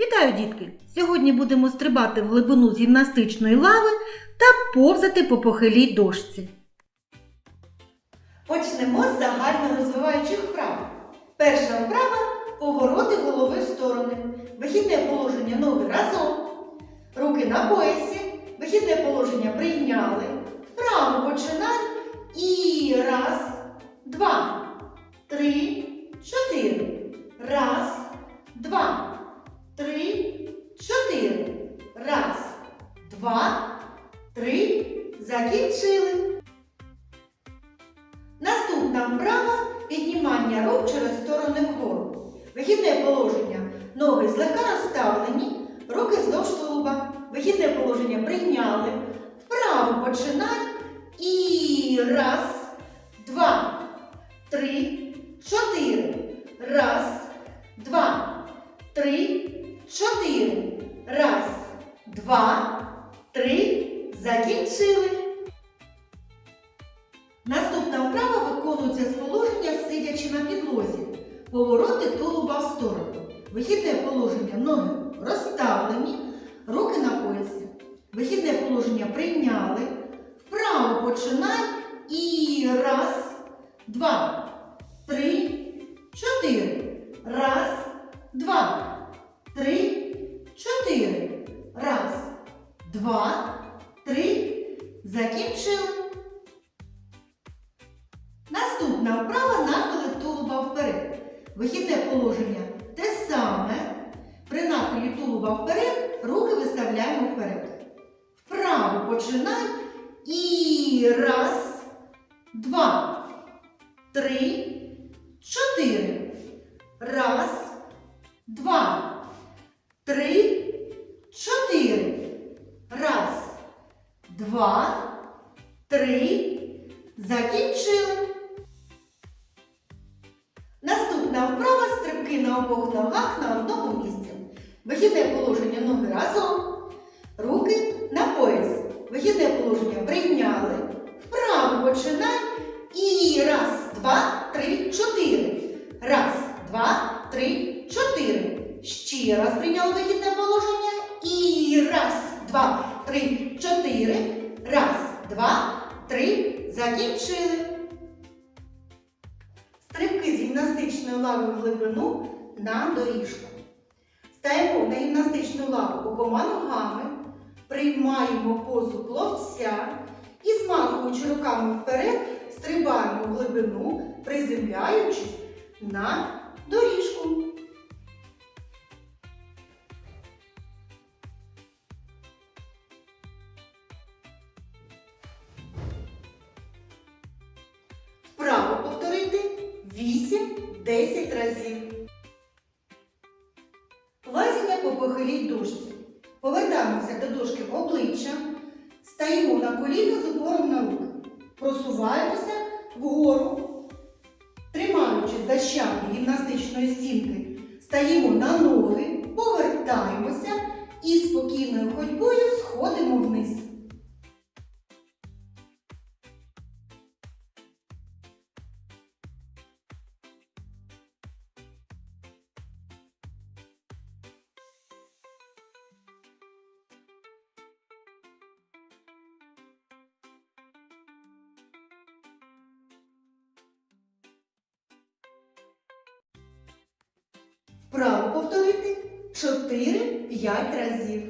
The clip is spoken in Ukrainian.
Вітаю, дітки! Сьогодні будемо стрибати в глибину з гімнастичної лави та повзати по похилій дошці. Почнемо з загально розвиваючих вправ. Перша вправа повороти голови в сторони. Вихідне положення ноги разом. Руки на поясі. Три. Закінчили. Наступна вправа піднімання рук через сторони вгору. Вихідне положення. Ноги злегка розставлені, руки вздовж тулуба. Вихідне положення прийняли. Вправо починай. І раз, два, три, чотири. Раз, два, три, чотири. Раз, два, три. Закінчили. Наступна вправа виконується з положення сидячи на підлозі. Повороти тулуба в сторону. Вихідне положення ноги розставлені, руки на поясі. Вихідне положення прийняли. Вправо починай. І раз, два, три, чотири. Раз, два, три, чотири. Раз, два. Закінчили. Наступна вправа нахили тулуба вперед. Вихідне положення те саме. При нахилі тулуба вперед руки виставляємо вперед. Вправо починай. І раз, два, три, чотири. Раз, два, Закінчили. Наступна вправа стрибки на обох ногах на одному місці. Вихідне положення ноги разом. Руки на пояс. Вихідне положення прийняли. Вправо починай. І раз, два, три, чотири. Раз, два, три, чотири. Ще раз прийняли вихідне положення. І раз, два, три, чотири. Раз, два, три. Закінчили. Стрибки з гімнастичної лави в глибину на доріжку. Стаємо на гімнастичну лаву обома ногами, приймаємо позу пловця і, змахуючи руками вперед, стрибаємо в глибину, приземляючись на доріжку. 8-10 разів. Лазіння по похилій дошці. Повертаємося до дошки обличчям, стаємо на коліна з упором на руки. Просуваємося вгору, тримаючись за щаблі гімнастичної стінки, стаємо на ноги, повертаємося і спокійною ходьбою Вправо повторити 4-5 разів.